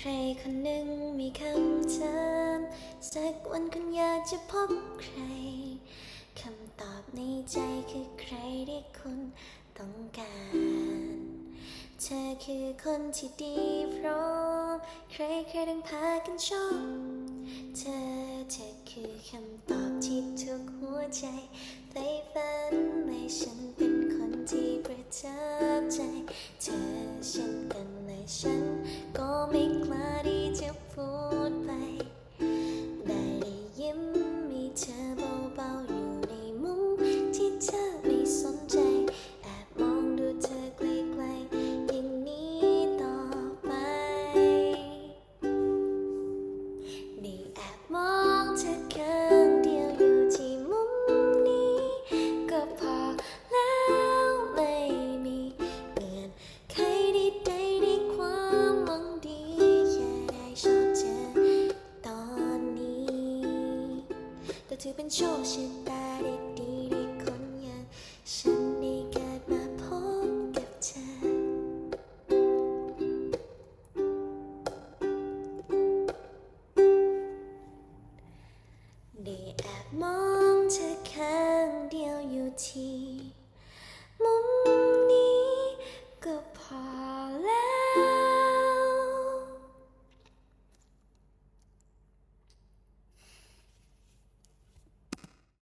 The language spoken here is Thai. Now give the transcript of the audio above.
ใครคนหนึ่งมีคำถามสักวันคุณอยากจะพบใคร คำตอบในใจคือใครที่คุณต้องการ เธอคือคนที่ดีพร้อมใครใครๆต้องพากันชอบเธอเธอคือคำตอบที่ทุกหัวใจใฝ่ฝันให้ฉันเป็นคนที่ประทับใจ เธอเช่นกันและฉัน มี ถือเป็นโชคชะตาดีดีดีคนอย่างฉันได้เกิดมาพบกับเธอ ได้แอบมองเธอครั้งเดียวอยู่ที่